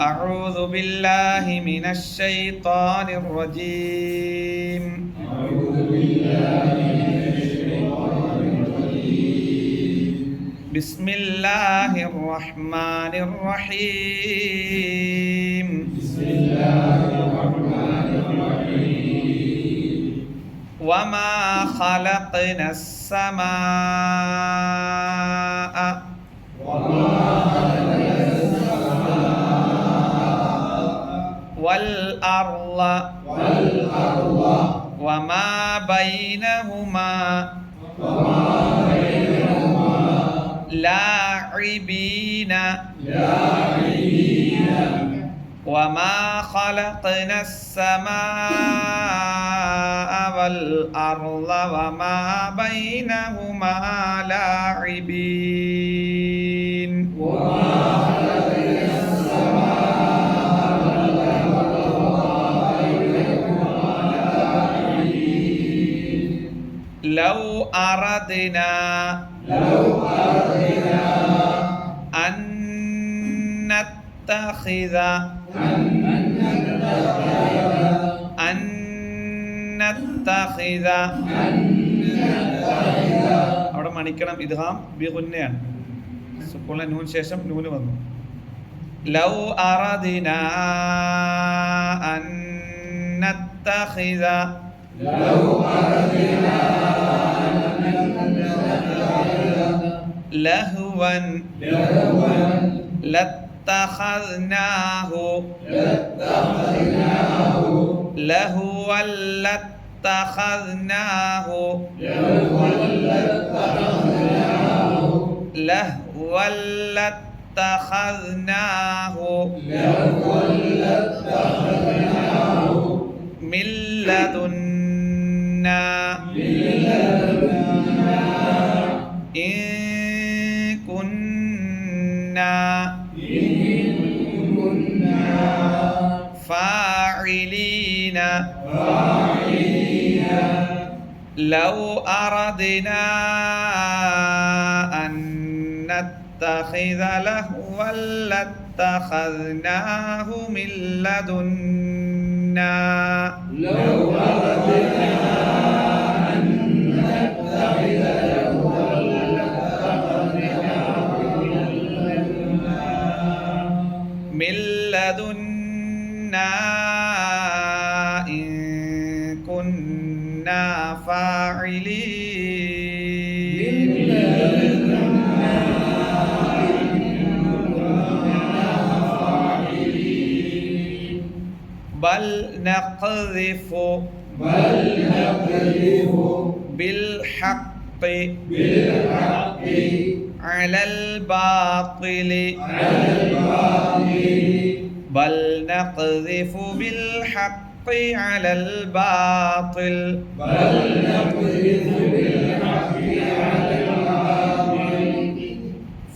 أعوذ بالله من الشيطان الرجيم. أعوذ بالله من الشيطان الرجيم بسم الله الرحمن الرحيم بسم الله الرحمن الرحيم. وما خلقنا السماء والأرض وما بينهما. وما بينهما. لاعبين. لاعبين. وما خلقنا السماء والأرض وما بينهما. لاعبين. أردنا لو أردنا أن نتخذ أن نتخذ أن نتخذ أن نتخذ അവിടെ മണിക്കണം ഇദ്ഹാം ബി കുന്നയാണ് സുക്കൂളിന് നൂൻ ശേഷം നൂന് വന്നു ലൗ അറദിന അൻ നത്തഖിദ لو أردنا لهوا. لهوا. لاتخذناه. لاتخذناه. لهوا لاتخذناه. لهوا لاتخذناه. لهوا لاتخذناه. لهوا لاتخذناه. من لدن لو أردنا أن نتخذ لهوا لاتخذناه من لدنا. لو أردنا أن نتخذ لهوا لاتخذناه من لدنا. من لدنا. كنا فاعلين. بل نقذف بل نقذف بالحق بالحق على الباطل على الباطل. بل نقذف بالحق على الباطل بل نقذف بالحق على الباطل.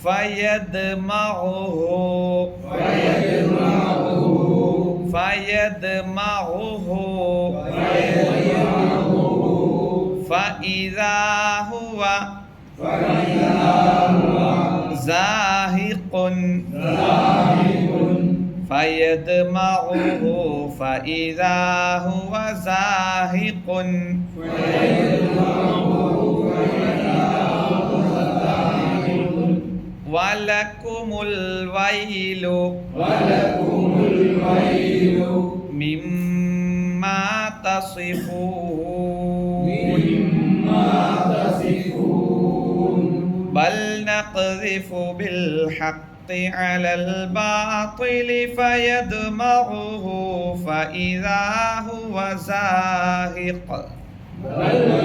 فيدمغه فيجمعه فيدمغه فيجمعه فإذا هو فإذا هو زاهق. ذاهب فيدمغه فإذا هو زاهق. ولكم الويل. ولكم الويل مما تصفون مما تصفون. بل نقذف بالحق. على الباطل فيدمغه فإذا هو زاهق. بل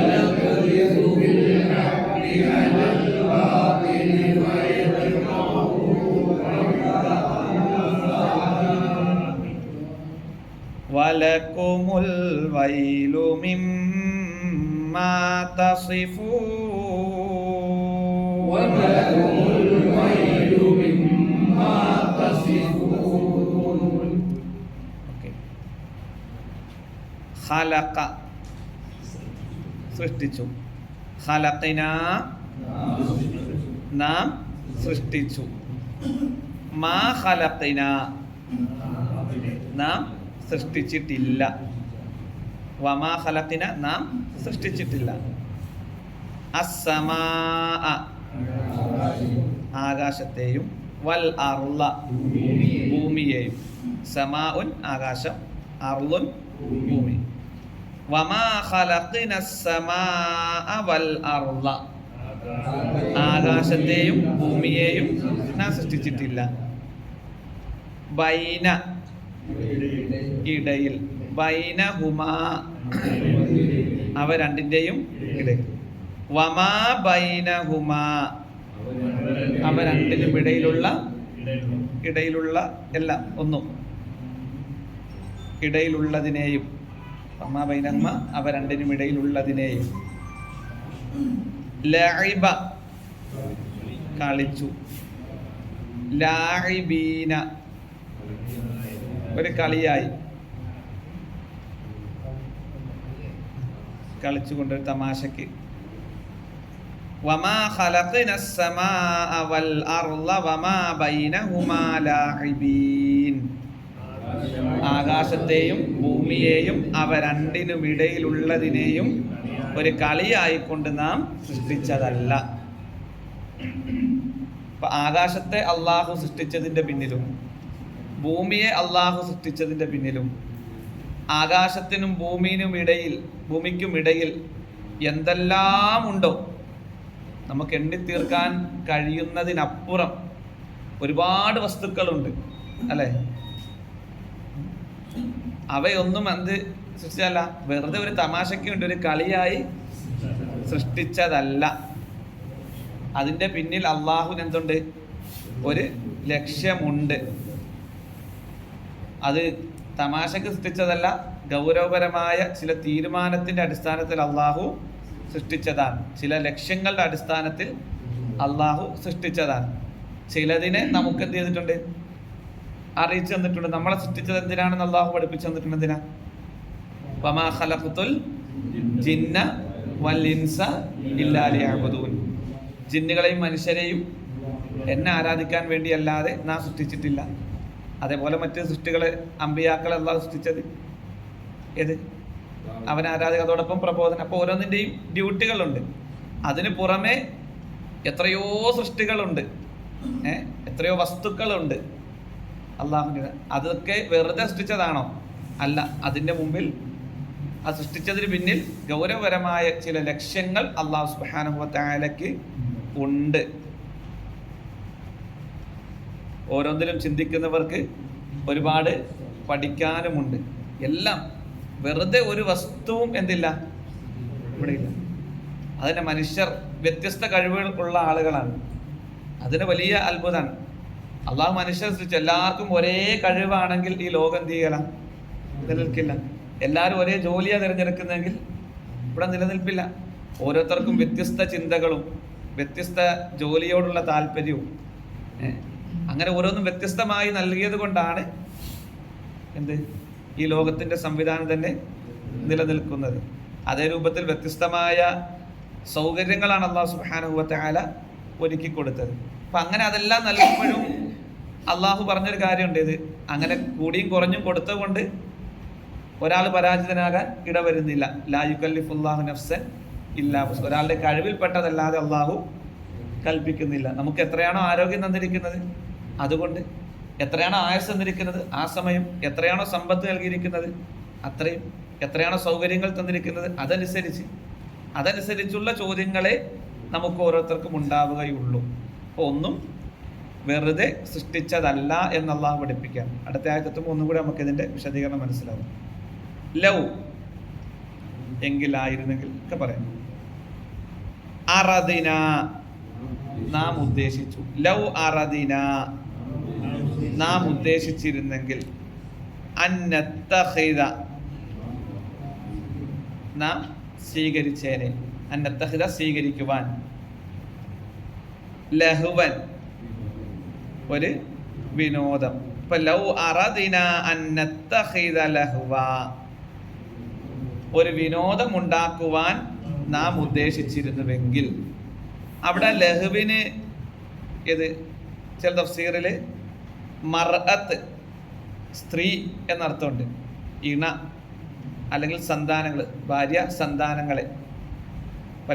ولكم الويل مما تصفون. ഖലഖ. സൃഷ്ടിച്ചു. ഖലഖിന നാം സൃഷ്ടിച്ചു. മാ ഖലഖിന നാം സൃഷ്ടിച്ചിട്ടില്ല. വമാ ഖലഖിന നാം സൃഷ്ടിച്ചിട്ടില്ല. അസ്സമാ ആകാശത്തെയും വൽ അർള. ഭൂമിയെയും. സമാ ഉൻ ആകാശം അർളുൻ ഭൂമി. ആകാശത്തെയും ഭൂമിയെയും നാം സൃഷ്ടിച്ചിട്ടില്ല. ബൈന ഇടയിൽ. ബൈന ഹുമാ. അവ രണ്ടിന്റെയും ഇടയിൽ. വമാ ബൈന ഹുമാ. അവ രണ്ടിനും ഇടയിലുള്ള ഇടയിലുള്ള എല്ലാം ഒന്നും. ഇടയിലുള്ളതിനെയും വമാ ബൈന ഹുമാ അവ രണ്ടിനും ഇടയിലുള്ളതിനെയും ലഇബ കളിച്ചു ലാഇബീന ഒരു കളിയായി കളിച്ചുകൊണ്ട് ഒരു തമാശക്ക് വമാ ഖലഖന السماء والأرض وما بينهما لاعبين ആകാശത്തെയും ഭൂമിയെയും അവ രണ്ടിനും ഇടയിലുള്ളതിനെയും ഒരു കളിയായിക്കൊണ്ട് നാം സൃഷ്ടിച്ചതല്ല. ആകാശത്തെ അള്ളാഹു സൃഷ്ടിച്ചതിന്റെ പിന്നിലും ഭൂമിയെ അള്ളാഹു സൃഷ്ടിച്ചതിന്റെ പിന്നിലും ആകാശത്തിനും ഭൂമിയിനും ഇടയിൽ ഭൂമിക്കും ഇടയിൽ എന്തെല്ലാം ഉണ്ടോ നമുക്ക് എണ്ണിത്തീർക്കാൻ കഴിയുന്നതിനപ്പുറം ഒരുപാട് വസ്തുക്കളുണ്ട് അല്ലേ? അവയൊന്നും എന്ത് സൃഷ്ടിച്ചല്ല വെറുതെ ഒരു തമാശയ്ക്ക് വേണ്ടി ഒരു കളിയായി സൃഷ്ടിച്ചതല്ല. അതിന്റെ പിന്നിൽ അള്ളാഹുവിന് എന്തുണ്ട്? ഒരു ലക്ഷ്യമുണ്ട്. അത് തമാശക്ക് സൃഷ്ടിച്ചതല്ല ഗൗരവപരമായ ചില തീരുമാനത്തിന്റെ അടിസ്ഥാനത്തിൽ അള്ളാഹു സൃഷ്ടിച്ചതാണ്. ചില ലക്ഷ്യങ്ങളുടെ അടിസ്ഥാനത്തിൽ അള്ളാഹു സൃഷ്ടിച്ചതാണ്. ചിലതിനെ നമുക്ക് എന്ത് ചെയ്തിട്ടുണ്ട്? അറിയിച്ചു തന്നിട്ടുണ്ട്. നമ്മളെ സൃഷ്ടിച്ചത് എന്തിനാണെന്ന് അള്ളാഹു പഠിപ്പിച്ചു തന്നിട്ടുണ്ട് എന്തിനാ? വമാ ജിന്ന വൽ ഇൻസ ജിന്നുകളെയും മനുഷ്യരെയും എന്നെ ആരാധിക്കാൻ വേണ്ടി അല്ലാതെ നാം സൃഷ്ടിച്ചിട്ടില്ല. അതേപോലെ മറ്റു സൃഷ്ടികളെ അമ്പിയാക്കളെ അള്ളാഹു സൃഷ്ടിച്ചത് ഏത്? അവൻ ആരാധക അതോടൊപ്പം പ്രബോധനം. അപ്പോൾ ഓരോന്നിന്റെയും ഡ്യൂട്ടികളുണ്ട്. അതിന് പുറമെ എത്രയോ സൃഷ്ടികളുണ്ട്. ഏഹ് എത്രയോ വസ്തുക്കളുണ്ട്. അള്ളാഹുവിന്റെ അതൊക്കെ വെറുതെ സൃഷ്ടിച്ചതാണോ? അല്ല അതിന്റെ മുമ്പിൽ ആ സൃഷ്ടിച്ചതിന് പിന്നിൽ ഗൗരവപരമായ ചില ലക്ഷ്യങ്ങൾ അള്ളാഹു സുബാനുഭവത്തായാലയ്ക്ക് ഉണ്ട്. ഓരോന്നിലും ചിന്തിക്കുന്നവർക്ക് ഒരുപാട് പഠിക്കാനുമുണ്ട്. എല്ലാം വെറുതെ ഒരു വസ്തുവും എന്തില്ല? ഇവിടെ ഇല്ല അതിന് മനുഷ്യർ വ്യത്യസ്ത കഴിവുകൾ ഉള്ള ആളുകളാണ്. അതിന് വലിയ അത്ഭുതമാണ്. അള്ളാഹു മനുഷ്യർ സൃഷ്ടിച്ചു എല്ലാവർക്കും ഒരേ കഴിവാണെങ്കിൽ ഈ ലോകം എന്ത് ചെയ്യല? നിലനിൽക്കില്ല. എല്ലാവരും ഒരേ ജോലിയാണ് തിരഞ്ഞെടുക്കുന്നതെങ്കിൽ ഇവിടെ നിലനിൽപ്പില്ല. ഓരോരുത്തർക്കും വ്യത്യസ്ത ചിന്തകളും വ്യത്യസ്ത ജോലിയോടുള്ള താല്പര്യവും അങ്ങനെ ഓരോന്നും വ്യത്യസ്തമായി നൽകിയത് കൊണ്ടാണ് എന്ത്? ഈ ലോകത്തിന്റെ സംവിധാനം തന്നെ നിലനിൽക്കുന്നത്. അതേ രൂപത്തിൽ വ്യത്യസ്തമായ സൗകര്യങ്ങളാണ് അള്ളാഹു സുബാനുഭവത്തെ ആല ഒരുക്കി കൊടുത്തത് അപ്പൊ അങ്ങനെ അതെല്ലാം നൽകുമ്പോഴും അള്ളാഹു പറഞ്ഞൊരു കാര്യമുണ്ട് ഇത്. അങ്ങനെ കൂടിയും കുറഞ്ഞും കൊടുത്തുകൊണ്ട് ഒരാൾ പരാജിതനാകാൻ ഇടവരുന്നില്ല. ലായുക്കല്ലിഫുല്ലാഹു നഫ്സൻ ഇല്ലാ. ഒരാളുടെ കഴിവിൽപ്പെട്ടതല്ലാതെ അള്ളാഹു കൽപ്പിക്കുന്നില്ല. നമുക്ക് എത്രയാണോ ആരോഗ്യം തന്നിരിക്കുന്നത്? അതുകൊണ്ട് എത്രയാണോ ആയുസ് തന്നിരിക്കുന്നത്? ആ സമയം എത്രയാണോ സമ്പത്ത് നൽകിയിരിക്കുന്നത്? അത്രയും എത്രയാണോ സൗകര്യങ്ങൾ തന്നിരിക്കുന്നത്? അതനുസരിച്ച് അതനുസരിച്ചുള്ള ചോദ്യങ്ങളെ നമുക്ക് ഓരോരുത്തർക്കും ഉണ്ടാവുകയുള്ളൂ. അപ്പോൾ ഒന്നും വെറുതെ സൃഷ്ടിച്ചതല്ല എന്ന് അള്ളാഹു പഠിപ്പിക്കാം അടുത്ത ആയത്തെത്തുമ്പോൾ ഒന്നും കൂടി നമുക്ക് ഇതിന്റെ വിശദീകരണം മനസ്സിലാവും. ലൗ എങ്കിലായിരുന്നെങ്കിൽ ഒക്കെ പറയാം. അറദിന നാം ഉദ്ദേശിച്ചു. ലൗ അറദിന നാം ഉദ്ദേശിച്ചിരുന്നെങ്കിൽ അന്നത്തഹിത നാം സ്വീകരിച്ചേനെ. അന്നത്തഹിത സ്വീകരിക്കുവാൻ. ലഹുവൻ ഒരു വിനോദം. ഇപ്പൊ ലൗ അറദിന ഒരു വിനോദം ഉണ്ടാക്കുവാൻ നാം ഉദ്ദേശിച്ചിരുന്നുവെങ്കിൽ അവിടെ ലഹുവിന് ഇത് ചില തഫ്സീറിൽ മർഅത്ത് സ്ത്രീ എന്നർത്ഥമുണ്ട്. ഇണ അല്ലെങ്കിൽ സന്താനങ്ങൾ ഭാര്യ സന്താനങ്ങളെ.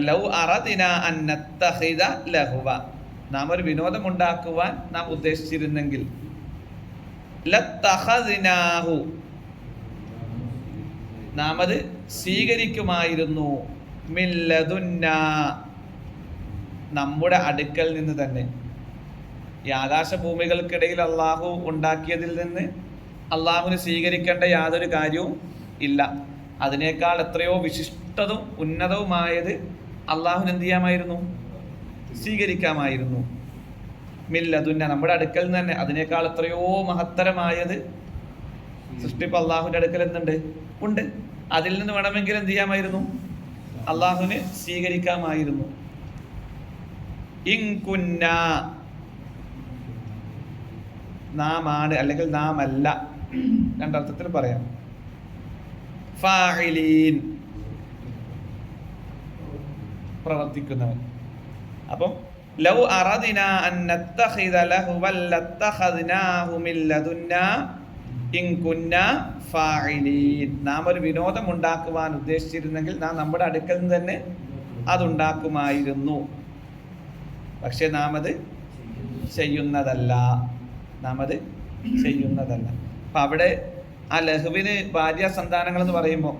ലൗ അറദിന ലഹുവ. നാം ഒരു വിനോദമുണ്ടാക്കുവാൻ നാം ഉദ്ദേശിച്ചിരുന്നെങ്കിൽ. നാം അത് സ്വീകരിക്കുമായിരുന്നു. നമ്മുടെ അടുക്കൽ നിന്ന് തന്നെ. ഈ ആകാശഭൂമികൾക്കിടയിൽ അള്ളാഹു ഉണ്ടാക്കിയതിൽ നിന്ന് അള്ളാഹുവിന് സ്വീകരിക്കേണ്ട യാതൊരു കാര്യവും ഇല്ല. അതിനേക്കാൾ എത്രയോ വിശിഷ്ടതും ഉന്നതവുമായത് അള്ളാഹുവിന് എന്ത് ചെയ്യാമായിരുന്നു? സ്വീകരിക്കാമായിരുന്നു. മില്ലതുന്ന നമ്മുടെ അടുക്കൽ നിന്ന് തന്നെ. അതിനേക്കാൾ എത്രയോ മഹത്തരമായത് സൃഷ്ടിപ്പ് അള്ളാഹുവിന്റെ അടുക്കൽ എന്തുണ്ട് ഉണ്ട്. അതിൽ നിന്ന് വേണമെങ്കിൽ എന്ത് ചെയ്യാമായിരുന്നു? അള്ളാഹുവിന് സ്വീകരിക്കാമായിരുന്നു. ഇൻകുന്ന നാം ആണ് അല്ലെങ്കിൽ നാം അല്ല രണ്ടർത്ഥത്തിൽ പറയാം. പ്രവർത്തിക്കുന്നവൻ. അപ്പം ലൗ അറദിന അൻ നത്തഖിദ ലഹുവൻ ലത്തഖദ്നാഹു ഇൻ കുന്ന ഫാഇലീൻ. നാം ഒരു വിനോദം ഉണ്ടാക്കുവാൻ ഉദ്ദേശിച്ചിരുന്നെങ്കിൽ നാം നമ്മുടെ അടുക്കൽ നിന്ന് തന്നെ അതുണ്ടാക്കുമായിരുന്നു. പക്ഷെ നാം അത് ചെയ്യുന്നതല്ല. നാം അത് ചെയ്യുന്നതല്ല. അപ്പം അവിടെ ആ ലഹുവിന് ഭാര്യ സന്താനങ്ങൾ എന്ന് പറയുമ്പോൾ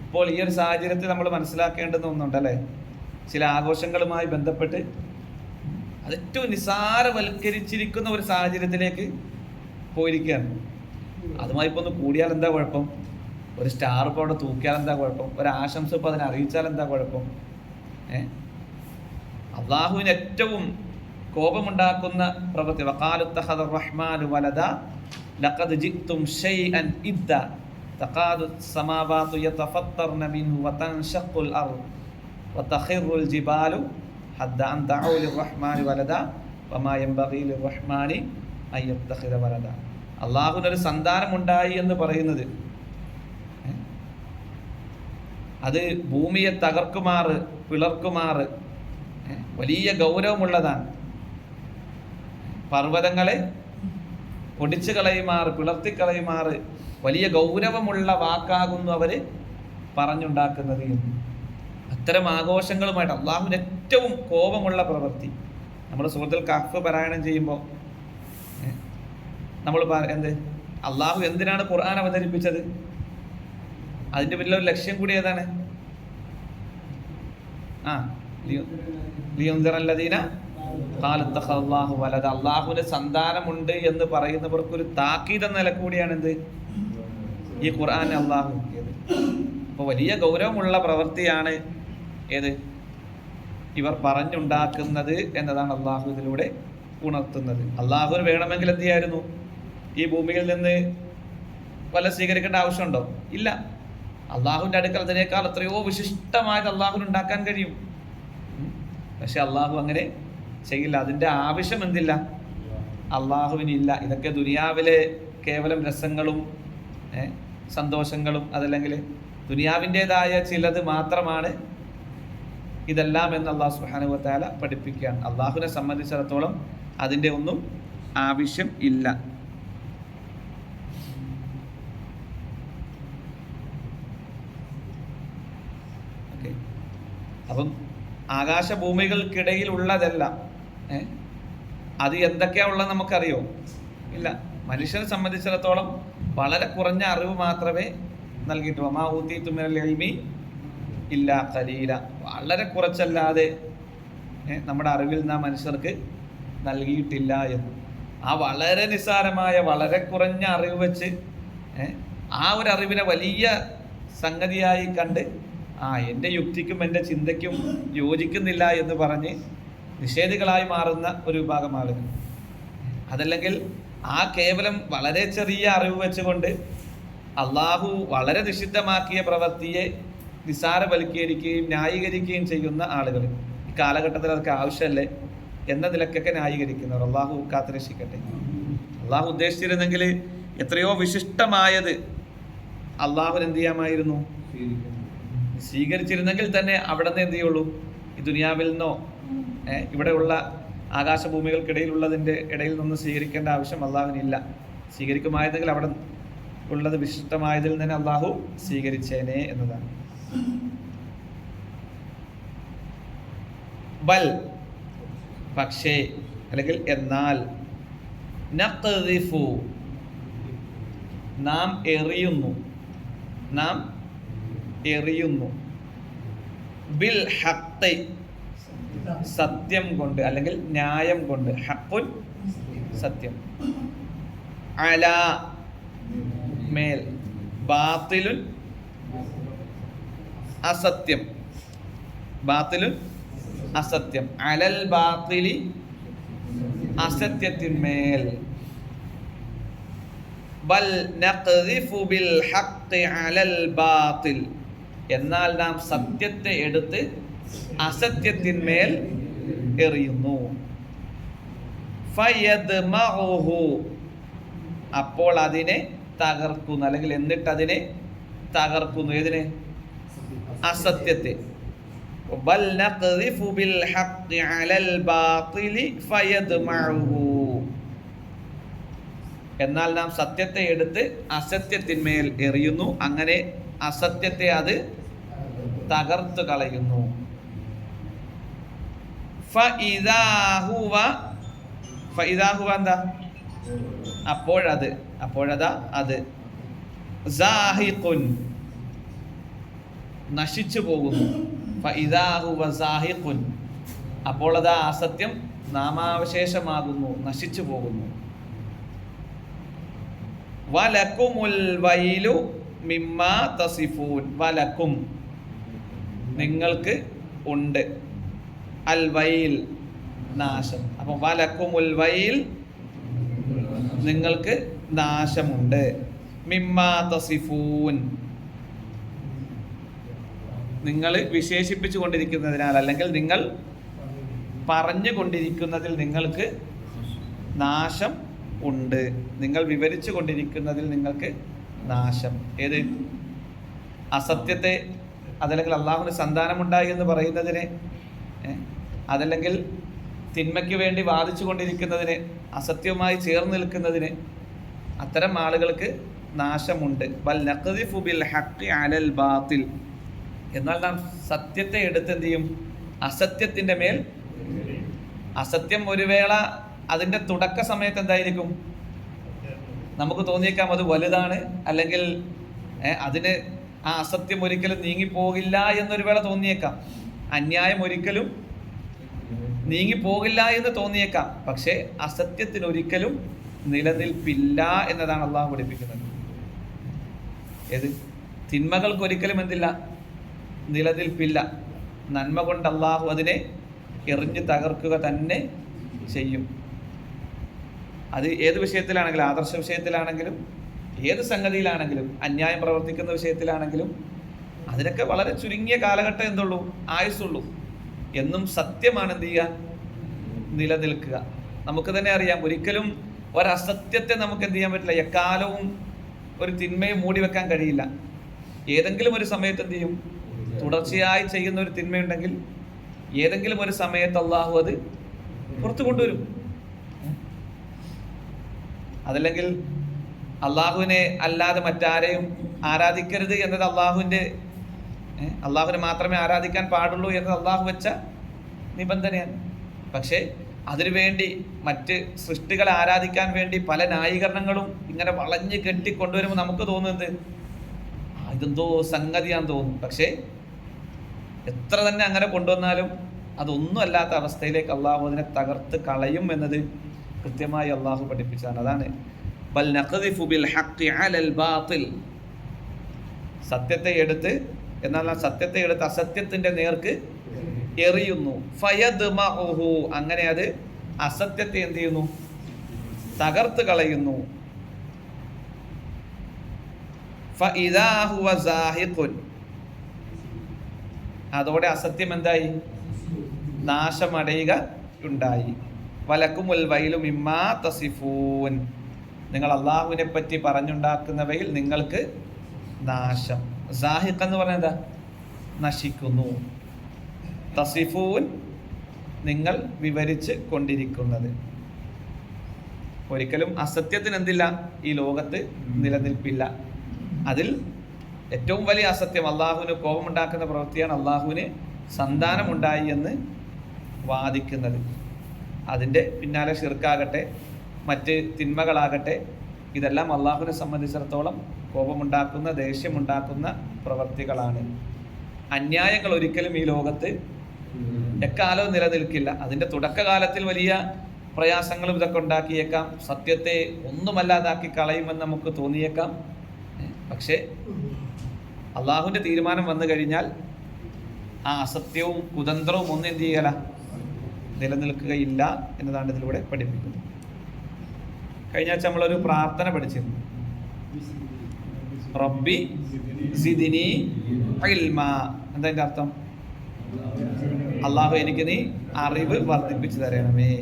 ഇപ്പോൾ ഈ ഒരു സാഹചര്യത്തിൽ നമ്മൾ മനസ്സിലാക്കേണ്ടുന്ന ഒന്നുണ്ടല്ലേ? ചില ആഘോഷങ്ങളുമായി ബന്ധപ്പെട്ട് അത് ഏറ്റവും നിസാരവൽക്കരിച്ചിരിക്കുന്ന ഒരു സാഹചര്യത്തിലേക്ക് പോയിരിക്കുകയാണ്. അതുമായി ഇപ്പോൾ ഒന്ന് കൂടിയാൽ എന്താ കുഴപ്പം? ഒരു സ്റ്റാർ ഇപ്പോൾ അവിടെ തൂക്കിയാൽ എന്താ കുഴപ്പം? ഒരു ആശംസ ഇപ്പൊ അതിനെ അറിയിച്ചാൽ എന്താ കുഴപ്പം? ഏ? അള്ളാഹുവിന് ഏറ്റവും കോപമുണ്ടാക്കുന്ന പ്രവൃത്തി വക്കാലുത്തഹദ് റഹ്മാൻ വത്തഹിറുൽ ജിബാലു ഹദ്ദാൻ ദഅഉലി റഹ്മാനി വലദ ഒരു സന്താനമുണ്ടായി എന്ന് പറയുന്നത്. അത് ഭൂമിയെ തകർക്കുമാറ് പിളർക്കുമാറ് വലിയ ഗൗരവമുള്ളതാണ്. പർവതങ്ങളെ പൊടിച്ചു കളയുമാറ് പിളർത്തിക്കളയുമാറ് വലിയ ഗൗരവമുള്ള വാക്കാകുന്നു അവർ പറഞ്ഞുണ്ടാക്കുന്നത് എന്ന്. അത്തരം ആഘോഷങ്ങളുമായിട്ട് അള്ളാഹുവിന് ഏറ്റവും കോപമുള്ള പ്രവൃത്തി. നമ്മൾ സുഹൃത്തുൽ കഫ് പാരായണം ചെയ്യുമ്പോൾ നമ്മൾ എന്ത്? അള്ളാഹു എന്തിനാണ് ഖുർആൻ അവതരിപ്പിച്ചത്? അതിന്റെ പിന്നിലൊരു ലക്ഷ്യം കൂടി ഏതാണ്? ആ അള്ളാഹുവിന് സന്താനമുണ്ട് എന്ന് പറയുന്നവർക്ക് ഒരു താക്കീത് എന്ന നില കൂടിയാണ് എന്ത്? ഈ ഖുർആൻ അള്ളാഹു. അപ്പൊ വലിയ ഗൗരവമുള്ള പ്രവൃത്തിയാണ് ഏത്? ഇവർ പറഞ്ഞുണ്ടാക്കുന്നത് എന്നതാണ് അള്ളാഹു ഇതിലൂടെ ഉണർത്തുന്നത്. അള്ളാഹുവിന് വേണമെങ്കിൽ എന്ത് ചെയ്യായിരുന്നു? ഈ ഭൂമിയിൽ നിന്ന് വല്ല സ്വീകരിക്കേണ്ട ആവശ്യമുണ്ടോ? ഇല്ല. അള്ളാഹുവിന്റെ അടുക്കൽ അതിനേക്കാൾ എത്രയോ വിശിഷ്ടമായത് അള്ളാഹുവിന് ഉണ്ടാക്കാൻ കഴിയും. പക്ഷെ അള്ളാഹു അങ്ങനെ ചെയ്യില്ല. അതിന്റെ ആവശ്യം എന്തില്ല? അള്ളാഹുവിനില്ല. ഇതൊക്കെ ദുനിയാവിലെ കേവലം രസങ്ങളും സന്തോഷങ്ങളും അതല്ലെങ്കിൽ ദുനിയാവിന്റെതായ ചിലത് മാത്രമാണ് ഇതെല്ലാം എന്ന് അള്ളാഹു സുഹാനുവത്താല പഠിപ്പിക്കുകയാണ്. അള്ളാഹുവിനെ സംബന്ധിച്ചിടത്തോളം അതിന്റെ ഒന്നും ആവശ്യം ഇല്ല. അപ്പം ആകാശഭൂമികൾക്കിടയിലുള്ളതെല്ലാം അത് എന്തൊക്കെയാ ഉള്ളത് നമുക്കറിയോ? ഇല്ല. മനുഷ്യനെ സംബന്ധിച്ചിടത്തോളം വളരെ കുറഞ്ഞ അറിവ് മാത്രമേ നൽകിയിട്ടുള്ളൂ. അമാ ഊത്തി തുമ്മിനൽ എൽമി ഇല്ല കലീല വളരെ കുറച്ചല്ലാതെ നമ്മുടെ അറിവിൽ നിന്ന് ആ മനുഷ്യർക്ക് നൽകിയിട്ടില്ല എന്ന്. ആ വളരെ നിസ്സാരമായ വളരെ കുറഞ്ഞ അറിവ് വെച്ച് ആ ഒരു അറിവിനെ വലിയ സംഗതിയായി കണ്ട് ആ എന്റെ യുക്തിക്കും എന്റെ ചിന്തയ്ക്കും യോജിക്കുന്നില്ല എന്ന് പറഞ്ഞ് നിഷേധികളായി മാറുന്ന ഒരു വിഭാഗം ആളുകൾ അതല്ലെങ്കിൽ ആ കേവലം വളരെ ചെറിയ അറിവ് വെച്ചുകൊണ്ട് അള്ളാഹു വളരെ നിഷിദ്ധമാക്കിയ പ്രവൃത്തിയെ നിസാരവൽക്കരിക്കുകയും ന്യായീകരിക്കുകയും ചെയ്യുന്ന ആളുകൾ. ഈ കാലഘട്ടത്തിൽ അതൊക്കെ ആവശ്യമല്ലേ? എന്ന നിലക്കൊക്കെ ന്യായീകരിക്കുന്നവർ. അള്ളാഹു കാത്തുരക്ഷിക്കട്ടെ. അള്ളാഹു ഉദ്ദേശിച്ചിരുന്നെങ്കിൽ എത്രയോ വിശിഷ്ടമായത് അള്ളാഹുവിന് എന്ത് ചെയ്യാമായിരുന്നു? സ്വീകരിച്ചിരുന്നെങ്കിൽ തന്നെ അവിടെ നിന്ന് എന്ത് ചെയ്യുള്ളൂ? ഈ ദുനിയാവിൽ നിന്നോ ഇവിടെയുള്ള ആകാശഭൂമികൾക്കിടയിലുള്ളതിന്റെ ഇടയിൽ നിന്ന് സ്വീകരിക്കേണ്ട ആവശ്യം അള്ളാഹുവിനില്ല. സ്വീകരിക്കുമായിരുന്നെങ്കിൽ അവിടെ ഉള്ളത് വിശിഷ്ടമായതിൽ തന്നെ അള്ളാഹു സ്വീകരിച്ചേനെ എന്നതാണ്. ബൽ. പക്ഷേ അല്ലെങ്കിൽ എന്നാൽ നഖ്ദിഫു. നാം എറിയുന്നു. നാം എറിയുന്നു. ബിൽ ഹഖ് സത്യം കൊണ്ട് അല്ലെങ്കിൽ ന്യായം കൊണ്ട്. ഹക്കുൻ സത്യം. അല. മേൽ. ബാത്തിലുൻ അസത്യം. ബാത്തിലുൻ അസത്യം. അലൽ ബാത്തിലി അസത്യത്തിന്മേൽ ബൽ ബിൽ ഹഖ് അലൽ ബാത്തിൽ. എന്നാൽ നാം സത്യത്തെ എടുത്ത് അസത്യത്തിന്മേൽ എറിയുന്നു. അപ്പോൾ അതിനെ തകർക്കുന്നു. അല്ലെങ്കിൽ എന്നിട്ട് അതിനെ തകർക്കുന്നു. ഏതിനെ? അസത്യത്തെ. ബൽ نقذف ബിൽ على അലൽ فيدمعه എന്നാൽ നാം സത്യത്തെ എടുത്ത് അസത്യത്തിന്മേൽ എറിയുന്നു. അങ്ങനെ അസത്യത്തെ അത് തകർത്തു കളയുന്നു. എന്താ? അപ്പോഴത് അപ്പോഴതാ അത്. നശിച്ചു പോകുന്നു. സാഹിഖുൻ അപ്പോൾ അതാ അസത്യം നാമാവശേഷമാകുന്നു നശിച്ചു പോകുന്നു. വലക്കുമുൽ തസിഫൂൻ. വലക്കും നിങ്ങൾക്ക് ഉണ്ട്. അൽ വൈൽ നാശം. അപ്പം വലക്കുമുൽ വൈൽ നിങ്ങൾക്ക് നാശമുണ്ട്. മിമ്മാ തസിഫൂൻ. നിങ്ങൾ വിശേഷിപ്പിച്ചു കൊണ്ടിരിക്കുന്നതിനാൽ അല്ലെങ്കിൽ നിങ്ങൾ പറഞ്ഞു കൊണ്ടിരിക്കുന്നതിൽ നിങ്ങൾക്ക് നാശം ഉണ്ട്. നിങ്ങൾ വിവരിച്ചു കൊണ്ടിരിക്കുന്നതിൽ നിങ്ങൾക്ക് നാശം. ഏത്? അസത്യത്തെ അതല്ലെങ്കിൽ അള്ളാഹുവിന് സന്താനമുണ്ടായി എന്ന് പറയുന്നതിന് അതല്ലെങ്കിൽ തിന്മയ്ക്ക് വേണ്ടി വാദിച്ചു കൊണ്ടിരിക്കുന്നതിന് അസത്യവുമായി ചേർന്ന് നിൽക്കുന്നതിന് അത്തരം ആളുകൾക്ക് നാശമുണ്ട്. ബൽ നഖദിഫു ബിൽ ഹഖ് അലൽ ബാത്തിൽ. എന്നാൽ നാം സത്യത്തെ എടുത്ത് എന്ത് ചെയ്യും? അസത്യത്തിന്റെ മേൽ അസത്യം ഒരു വേള അതിന്റെ തുടക്ക സമയത്ത് എന്തായിരിക്കും? നമുക്ക് തോന്നിയേക്കാം അത് വലുതാണ് അല്ലെങ്കിൽ അതിന് ആ അസത്യം ഒരിക്കലും നീങ്ങിപ്പോകില്ല എന്നൊരു വേള തോന്നിയേക്കാം. അന്യായം ഒരിക്കലും നീങ്ങിപ്പോകില്ല എന്ന് തോന്നിയേക്കാം. പക്ഷേ അസത്യത്തിന് ഒരിക്കലും നിലനിൽപ്പില്ല എന്നതാണ് അള്ളാഹു പഠിപ്പിക്കുന്നത്. ഏത്? തിന്മകൾക്ക് ഒരിക്കലും എന്തില്ല? നിലനിൽപ്പില്ല. നന്മ കൊണ്ട് അള്ളാഹു അതിനെ എറിഞ്ഞു തകർക്കുക തന്നെ ചെയ്യും. അത് ഏത് വിഷയത്തിലാണെങ്കിലും ആദർശ വിഷയത്തിലാണെങ്കിലും ഏത് സംഗതിയിലാണെങ്കിലും അന്യായം പ്രവർത്തിക്കുന്ന വിഷയത്തിലാണെങ്കിലും അതിനൊക്കെ വളരെ ചുരുങ്ങിയ കാലഘട്ടം എന്തുള്ളൂ? ആയുസുള്ളൂ എന്നും സത്യമാണ് എന്ത് ചെയ്യുക? നിലനിൽക്കുക. നമുക്ക് തന്നെ അറിയാം ഒരിക്കലും ഒരസത്യത്തെ നമുക്ക് എന്ത് ചെയ്യാൻ പറ്റില്ല. എക്കാലവും ഒരു തിന്മയെ മൂടി വെക്കാൻ കഴിയില്ല. ഏതെങ്കിലും ഒരു സമയത്ത് എന്ത് ചെയ്യും? തുടർച്ചയായി ചെയ്യുന്ന ഒരു തിന്മയുണ്ടെങ്കിൽ ഏതെങ്കിലും ഒരു സമയത്ത് അള്ളാഹു അത് പുറത്തു കൊണ്ടുവരും. അതല്ലെങ്കിൽ അള്ളാഹുവിനെ അല്ലാതെ മറ്റാരെയും ആരാധിക്കരുത് എന്നത് അള്ളാഹുവിന്റെ അള്ളാഹുവിനെ മാത്രമേ ആരാധിക്കാൻ പാടുള്ളൂ എന്നത് അള്ളാഹു വെച്ച നിബന്ധനയാണ്. പക്ഷേ അതിനുവേണ്ടി മറ്റ് സൃഷ്ടികളെ ആരാധിക്കാൻ വേണ്ടി പല ന്യായീകരണങ്ങളും ഇങ്ങനെ വളഞ്ഞ് കെട്ടിക്കൊണ്ടുവരുമ്പോൾ നമുക്ക് തോന്നുന്നത് ഇതെന്തോ സംഗതിയാന്ന് തോന്നും. പക്ഷേ എത്ര തന്നെ അങ്ങനെ കൊണ്ടുവന്നാലും അതൊന്നും അല്ലാത്ത അവസ്ഥയിലേക്ക് അള്ളാഹു അതിനെ തകർത്ത് കളയും എന്നത് കൃത്യമായി അള്ളാഹു പഠിപ്പിച്ചതാണ്. അതാണ് സത്യത്തെ എടുത്ത് എന്നാൽ സത്യത്തെ എടുത്ത് അസത്യത്തിന്റെ നേർക്ക് എറിയുന്നു. അങ്ങനെ അത് അസത്യത്തെ എന്ത് ചെയ്യുന്നു? തകർത്ത് കളയുന്നു. ഫഇദാ ഹുവ സാഹിഖുൻ. അതോടെ അസത്യം എന്തായി? നാശമടയുക ഉണ്ടായി. വലക്കുമുൽ വൈലും ഇമ്മാ തസിഫൂൻ. നിങ്ങൾ അള്ളാഹുവിനെ പറ്റി പറഞ്ഞുണ്ടാക്കുന്നവയിൽ നിങ്ങൾക്ക് നാശം. സാഹിഖ് എന്ന് പറഞ്ഞാൽ എന്താ? നശിക്കുന്നു. തസിഫൂൻ നിങ്ങൾ വിവരിച്ച് കൊണ്ടിരിക്കുന്നത്. ഒരിക്കലും അസത്യത്തിന് എന്തില്ല ഈ ലോകത്ത് നിലനിൽപ്പില്ല. അതിൽ ഏറ്റവും വലിയ അസത്യം അള്ളാഹുവിന് കോപമുണ്ടാക്കുന്ന പ്രവൃത്തിയാണ് അള്ളാഹുവിന് സന്താനമുണ്ടായി എന്ന് വാദിക്കുന്നത്. അതിന്റെ പിന്നാലെ ഷിർക്കാകട്ടെ മറ്റ് തിന്മകളാകട്ടെ ഇതെല്ലാം അള്ളാഹുവിനെ സംബന്ധിച്ചിടത്തോളം കോപമുണ്ടാക്കുന്ന ദേഷ്യമുണ്ടാക്കുന്ന പ്രവൃത്തികളാണ്. അന്യായങ്ങൾ ഒരിക്കലും ഈ ലോകത്ത് എക്കാലവും നിലനിൽക്കില്ല. അതിന്റെ തുടക്കകാലത്തിൽ വലിയ പ്രയാസങ്ങളും ഇതൊക്കെ ഉണ്ടാക്കിയേക്കാം. സത്യത്തെ ഒന്നുമല്ലാതാക്കി കളയുമെന്ന് നമുക്ക് തോന്നിയേക്കാം. പക്ഷേ അള്ളാഹുവിന്റെ തീരുമാനം വന്നു കഴിഞ്ഞാൽ ആ അസത്യവും കുതന്ത്രവും ഒന്നും എന്ത് ചെയ്യല? നിലനിൽക്കുകയില്ല എന്നതാണ് ഇതിലൂടെ പഠിപ്പിക്കുന്നത്. കഴിഞ്ഞ ആഴ്ച നമ്മളൊരു പ്രാർത്ഥന പഠിച്ചിരുന്നു. റബ്ബി സിദിനി എന്താ അർത്ഥം? അള്ളാഹു എനിക്ക് നീ അറിവ് വർദ്ധിപ്പിച്ചു തരണമേ.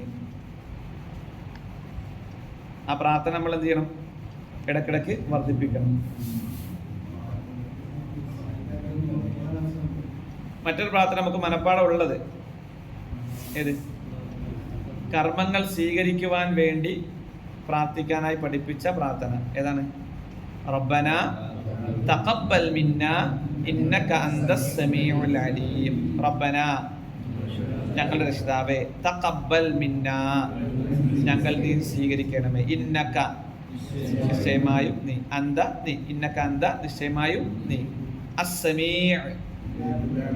ആ പ്രാർത്ഥന നമ്മൾ എന്ത് ചെയ്യണം? ഇടക്കിടക്ക് വർദ്ധിപ്പിക്കണം. മറ്റൊരു പ്രാർത്ഥന നമുക്ക് മനപ്പാടം ഉള്ളത്. ഏത്? കർമ്മങ്ങൾ സ്വീകരിക്കുവാൻ വേണ്ടി പ്രാർത്ഥിക്കാനായി പഠിപ്പിച്ച പ്രാർത്ഥന. ഏതാണ്? റബ്ബന തഖബ്ബൽ മിന്ന ഇന്നക അന്തസ് സമീഉൽ അലീം. റബ്ബന. ഞങ്ങളുടെ രക്ഷിതാവേ തഖബ്ബൽ മിന്ന. ഞങ്ങൾ നീ സ്വീകരിക്കണമേ. ഇന്നക. നിശ്ചയമായും നീ. അന്ത നീ. ഇന്നക അന്ത നിശ്ചയമായും നീ. അസ്സമീ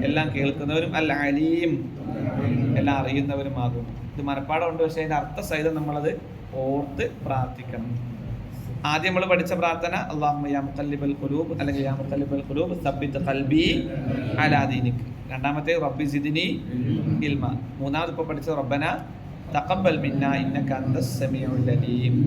എല്ലാം കേൾക്കുന്നവരും അല്ല അലീം എല്ലാം അറിയുന്നവരുമാകും. ഇത് മനപ്പാടമുണ്ട് പക്ഷേ അതിന്റെ അർത്ഥസഹിതം നമ്മളത് ഓർത്ത് പ്രാർത്ഥിക്കണം. ആദ്യം നമ്മൾ പഠിച്ച പ്രാർത്ഥന അള്ളാഹുമ്മ യാ മുഖല്ലിബൽ ഖുലൂബ് അല്ലെങ്കിൽ യാ മുഖല്ലിബൽ ഖുലൂബ് സബ്ബിത്ത് ഖൽബി അലാ ദീനിക്. രണ്ടാമത്തെ റബ്ബി സിദ്നി ഇൽമ. മൂന്നാമത് ഇപ്പോൾ പഠിച്ച റബ്ബന തഖബ്ബൽ മിന്ന ഇന്നക അന്തസ് സമീഉൽ അലീം.